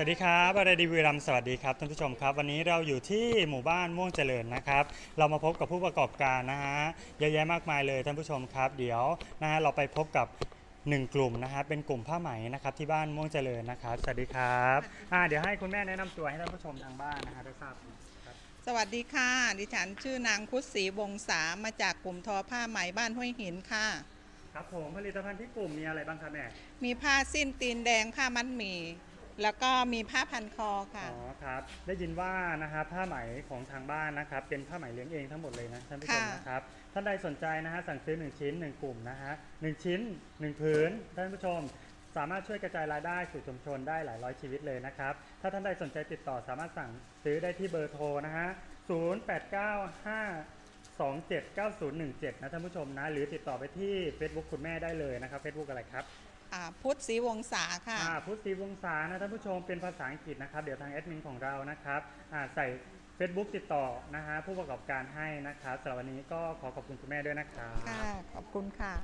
สวัสดีครับอะไรดีวีรัมย์สวัสดีครับท่านผู้ชมครับ วันนี้เราอยู่ที่หมู่บ้านม่วงเจริญนะครับ เรามาพบกับผู้ประกอบการนะฮะเยอะแยะมากมายเลยท่านผู้ชมครับ เดี๋ยวนะฮะเราไปพบกับหนึ่งกลุ่มนะฮะเป็นกลุ่มผ้าไหมนะครับที่บ้านม่วงเจริญนะครับ สวัสดีครับอ่าเดี๋ยวให้คุณแม่แนะนำตัวให้ท่านผู้ชมทางบ้านนะฮะได้ทราบครับสวัสดีค่ะ ดิฉันชื่อนางพุทธศรีวงศามาจากกลุ่มทอผ้าไหมบ้านห้วยหินค่ะ ครับผมผลิตภัณฑ์ที่กลุ่มมีอะไรบ้างครับแม่มีผ้าสิ้นตีนแดงผ้ามัดหมี่ แล้วก็มีผ้าพันคอค่ะ อ๋อครับได้ยินว่านะฮะผ้าไหมของทางบ้านนะครับ เป็นผ้าไหมเลี้ยงเองทั้งหมดเลยนะท่านผู้ชมค่ะนะครับท่านใดสนใจนะฮะสั่งซื้อ 1 ชิ้น 1 กลุ่มนะฮะหนึ่งชิ้น 1 ผืนท่านผู้ชม สามารถช่วยกระจายรายได้สู่ชุมชนได้หลายร้อยชีวิตเลยนะครับ ถ้าท่านใดสนใจติดต่อสามารถสั่งซื้อได้ที่เบอร์โทรนะฮะ0895279017 นะท่านผู้ชมนะ หรือติดต่อไปที่ Facebook คุณแม่ได้เลยนะครับ Facebook อะไรครับ อ่าพุทธศรีวงศาค่ะอ่าพุทธศรีวงศานะท่านผู้ชมเป็นภาษาอังกฤษนะครับ เดี๋ยวทางแอดมินของเรานะครับอ่าใส่ Facebook ติดต่อนะฮะผู้ประกอบการให้นะครับสำหรับวันนี้ก็ขอขอบคุณคุณแม่ด้วยนะครับ ค่ะ ขอบคุณค่ะ